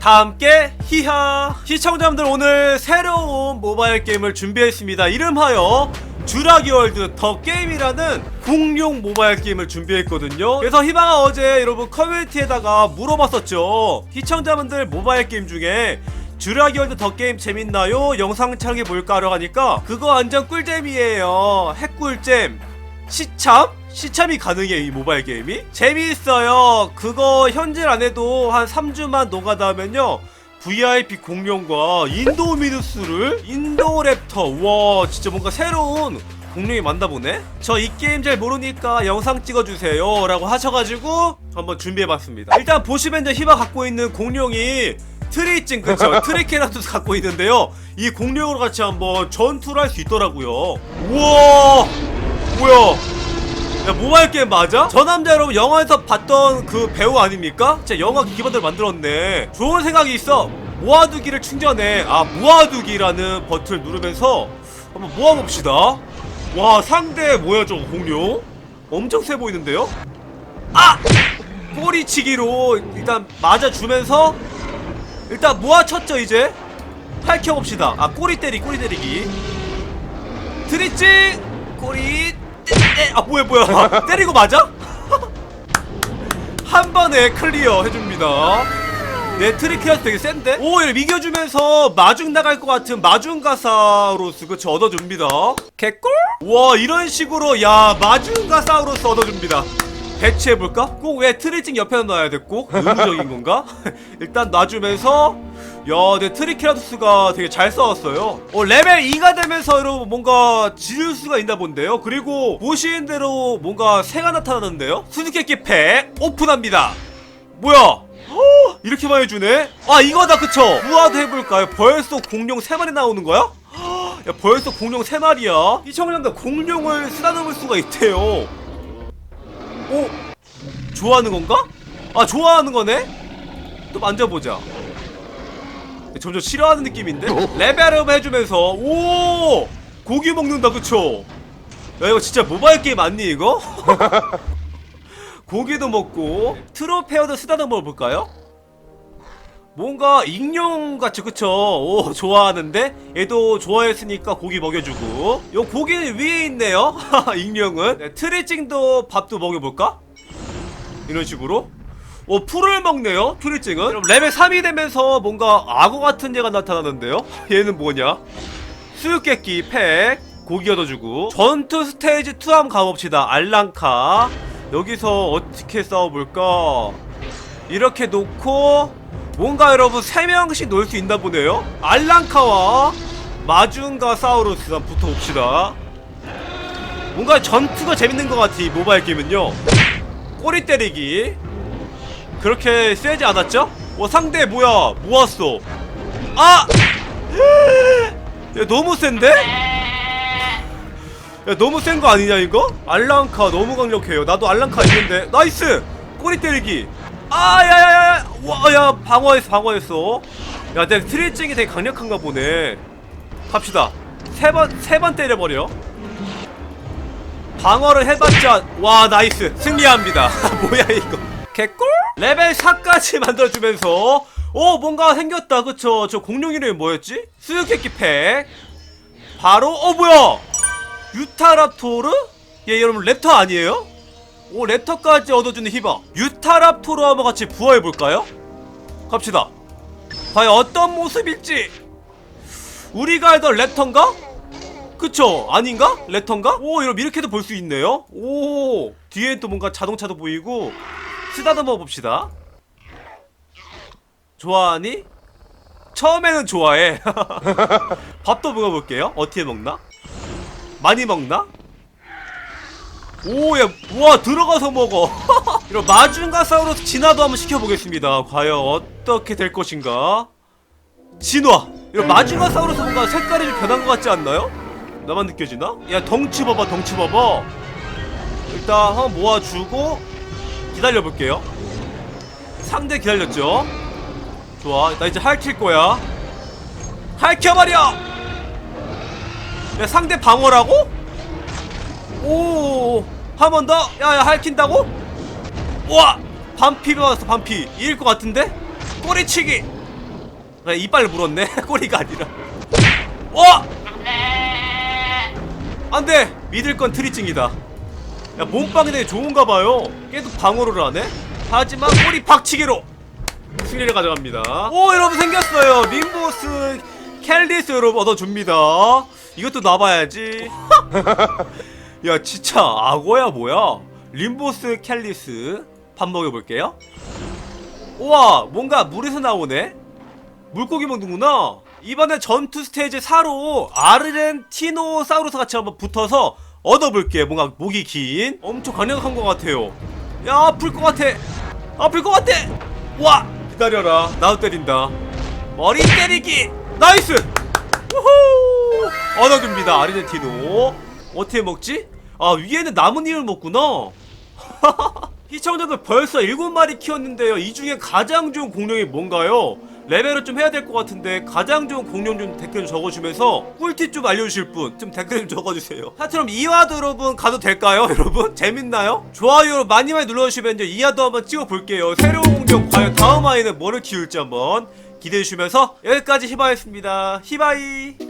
다 함께 히하. 시청자분들 오늘 새로운 모바일 게임을 준비했습니다. 이름하여 주라기 월드 더 게임이라는 공룡 모바일 게임을 준비했거든요. 그래서 희망아 어제 여러분 커뮤니티에다가 물어봤었죠. 시청자분들 모바일 게임 중에 주라기 월드 더 게임 재밌나요? 영상 촬영해 볼까 하러 가니까 그거 완전 꿀잼이에요. 핵꿀잼. 시참? 시참이 가능해 이 모바일 게임이? 재미있어요. 그거 현질 안 해도 한 3주만 노가다 하면요. VIP 공룡과 인도미누스를 인도랩터. 와 진짜 뭔가 새로운 공룡이 만나보네? 저 이 게임 잘 모르니까 영상 찍어주세요. 라고 하셔가지고 한번 준비해봤습니다. 일단 보시면 이제 히바 갖고 있는 공룡이 트리징 그쵸? 트리케라토스 갖고 있는데요. 이 공룡으로 같이 한번 전투를 할 수 있더라고요. 우와! 뭐야 야 모바일 게임 맞아? 저 남자 여러분 영화에서 봤던 그 배우 아닙니까? 진짜 영화 기반으로 만들었네 좋은 생각이 있어 모아두기를 충전해 아 모아두기라는 버튼을 누르면서 한번 모아봅시다 와 상대 뭐야 저거 공룡? 엄청 세 보이는데요? 아! 꼬리치기로 일단 맞아주면서 일단 모아쳤죠 이제 밝혀봅시다 아 꼬리 때리 꼬리 때리기 트리칭 꼬리 때- 아 뭐야 뭐야 때리고 맞아? 한 번에 클리어 해줍니다 네 트리키라스 되게 센데? 오 이걸 이겨주면서 마중 나갈 것 같은 마중 가사우루스 그쵸 얻어줍니다 개꿀? 와 이런 식으로 야 마중 가사우루스 얻어줍니다 배치해볼까? 꼭 왜 트리징 옆에 놔야 돼 꼭? 의무적인 건가? 일단 놔주면서 야, 내 트리케라토스가 되게 잘 싸웠어요. 어, 레벨 2가 되면서 여러분 뭔가 지을 수가 있나 본데요. 그리고 보시는 대로 뭔가 새가 나타나는데요. 수수께끼 팩 오픈합니다. 뭐야? 허, 이렇게 많이 주네? 아, 이거다, 그쵸? 우아도 해볼까요? 벌써 공룡 3마리 나오는 거야? 허, 야, 벌써 공룡 3마리야? 이 청년들 공룡을 쓰다듬을 수가 있대요. 오? 좋아하는 건가? 아, 좋아하는 거네? 또 만져보자. 점점 싫어하는 느낌인데? 레벨업 해주면서 오 고기 먹는다 그쵸? 야 이거 진짜 모바일 게임 아니 이거? 고기도 먹고 트로페어도 쓰다듬어 볼까요? 뭔가 익룡같이 그쵸? 오 좋아하는데 얘도 좋아했으니까 고기 먹여주고 요 고기는 위에 있네요 익룡은 네, 트리징도 밥도 먹여볼까? 이런 식으로 오 풀을 먹네요 트리징은. 그럼 레벨 3이 되면서 뭔가 악어 같은 얘가 나타나는데요? 얘는 뭐냐? 수육깨끼 팩 고기 얻어주고. 전투 스테이지 2 한번 가봅시다 알랑카. 여기서 어떻게 싸워볼까? 이렇게 놓고 뭔가 여러분 3명씩 놀 수 있나 보네요? 알랑카와 마중가 사우루스 한번 붙어봅시다. 뭔가 전투가 재밌는 것 같아 이 모바일 게임은요. 꼬리 때리기 그렇게 세지 않았죠? 와 상대 뭐야? 모았어. 아! 야 너무 센데? 야 너무 센 거 아니냐 이거? 알랑카 너무 강력해요. 나도 알랑카 있는데. 나이스! 꼬리 때리기. 아 야야야 와야 방어했어 방어했어. 야 내가 트리징이 되게 강력한가 보네. 갑시다. 세 번 세 번 때려버려. 방어를 해봤자 와 나이스. 승리합니다. 뭐야 이거 개꿀? 레벨 4까지 만들어주면서 오 뭔가 생겼다 그쵸 저 공룡 이름이 뭐였지? 수육캐키 팩 바로 어 뭐야 유타랍토르? 얘 여러분 랩터 아니에요? 오 랩터까지 얻어주는 히바 유타랍토르 한번 같이 부화해볼까요? 갑시다 과연 어떤 모습일지 우리가 알던 랩터인가? 그쵸? 아닌가? 랩터인가? 오 이렇게도 볼 수 있네요 오 뒤에 또 뭔가 자동차도 보이고 쓰다듬어 봅시다 좋아하니? 처음에는 좋아해 밥도 먹어볼게요 어떻게 먹나? 많이 먹나? 오야 우와 들어가서 먹어 이런 마중가사우루스 진화도 한번 시켜보겠습니다 과연 어떻게 될 것인가 진화 이런 마중가사우루스 뭔가 색깔이 좀 변한 것 같지 않나요? 나만 느껴지나? 야 덩치 봐봐 덩치 봐봐 일단 한번 모아주고 기다려볼게요. 상대 기다렸죠? 좋아. 나 이제 할킬 거야. 할켜버려! 야 상대 방어라고? 오한 번 더? 야야 할킨다고? 우와! 반피 받았어 반피. 이길 것 같은데? 꼬리치기! 그래 이빨 물었네. 꼬리가 아니라. 어! 안돼! 믿을 건 트리징이다 야 몸빵이 되게 좋은가 봐요. 계속 방어를 하네? 하지만 꼬리 박치기로 승리를 가져갑니다. 오 여러분 생겼어요. 림보스 캘리스 여러분 얻어줍니다. 이것도 놔봐야지. 야 진짜 악어야 뭐야? 림보스 캘리스 밥 먹여볼게요. 우와 뭔가 물에서 나오네? 물고기 먹는구나. 이번에 전투 스테이지 4로 아르헨티노사우루스 같이 한번 붙어서 얻어볼게 뭔가 목이 긴. 엄청 강력한 것 같아요. 야 아플 것 같아. 아플 것 같아. 와 기다려라. 나도 때린다. 머리 때리기. 나이스! 우후! 얻어줍니다 아르헨티노. 어떻게 먹지? 아 위에는 나뭇잎을 먹구나. 시청자들 벌써 7마리 키웠는데요. 이 중에 가장 좋은 공룡이 뭔가요? 레벨을 좀 해야 될 것 같은데 가장 좋은 공룡 좀 댓글 좀 적어주면서 꿀팁 좀 알려주실 분 좀 댓글 좀 적어주세요 하여튼 이화도 여러분 가도 될까요 여러분? 재밌나요? 좋아요 많이 많이 눌러주시면요 이화도 한번 찍어볼게요 새로운 공룡 과연 다음 아이는 뭐를 키울지 한번 기대해주시면서 여기까지 히바였습니다 히바이